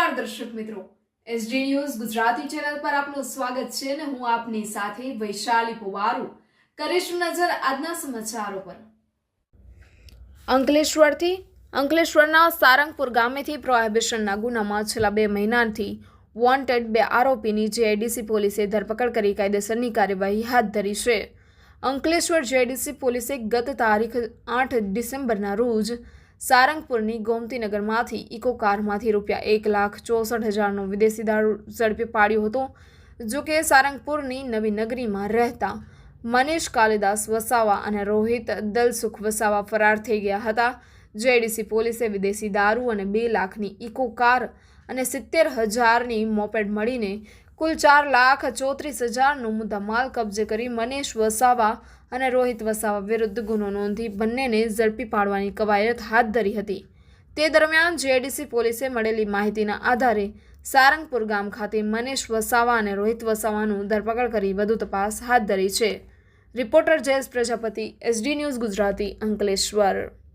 નમસ્કાર દર્શક મિત્રો. એસડી ન્યૂઝ ગુજરાતી ચેનલ પર આપનું સ્વાગત છે અને હું આપની સાથે વૈશાલી પુવારુ. કરીશું નજર આજના સમાચારો પર. અંકલેશ્વરથી, અંકલેશ્વરના સારંગપુર ગામેથી પ્રોહિબિશનના ગુનામાં છેલ્લા બે મહિનાથી વોન્ટેડ બે આરોપીની જેઆઈડીસી પોલીસે ધરપકડ કરી કાયદેસરની કાર્યવાહી હાથ ધરી છે. અંકલેશ્વર જેઆઈડીસી પોલીસે ગત તારીખ આઠ ડિસેમ્બરના રોજ સારંગપુરની ગોમતીનગરમાંથી ઇકો કારમાંથી રૂપિયા એક લાખ ચોસઠ હજારનો વિદેશી દારૂ ઝડપી પાડ્યો હતો. જો કે સારંગપુરની નવી નગરીમાં રહેતા મનીષ કાલિદાસ વસાવા અને રોહિત દલસુખ વસાવા ફરાર થઈ ગયા હતા. જેડીસી પોલીસે વિદેશી દારૂ અને બે લાખની ઇકો કાર અને સિત્તેર હજારની મોપેડ મળીને કુલ ચાર લાખ ચોત્રીસ હજારનો મુદ્દામાલ કબજે કરી મનીષ વસાવા અને રોહિત વસાવા વિરુદ્ધ ગુનો નોંધી બંનેને ઝડપી પાડવાની કવાયત હાથ ધરી હતી. તે દરમિયાન જેડીસી પોલીસે મળેલી માહિતીના આધારે સારંગપુર ગામ ખાતે મનીષ વસાવા અને રોહિત વસાવાનું ધરપકડ કરી વધુ તપાસ હાથ ધરી છે. Reporter Jayesh Prajapati, SD news Gujarati, Ankleshwar.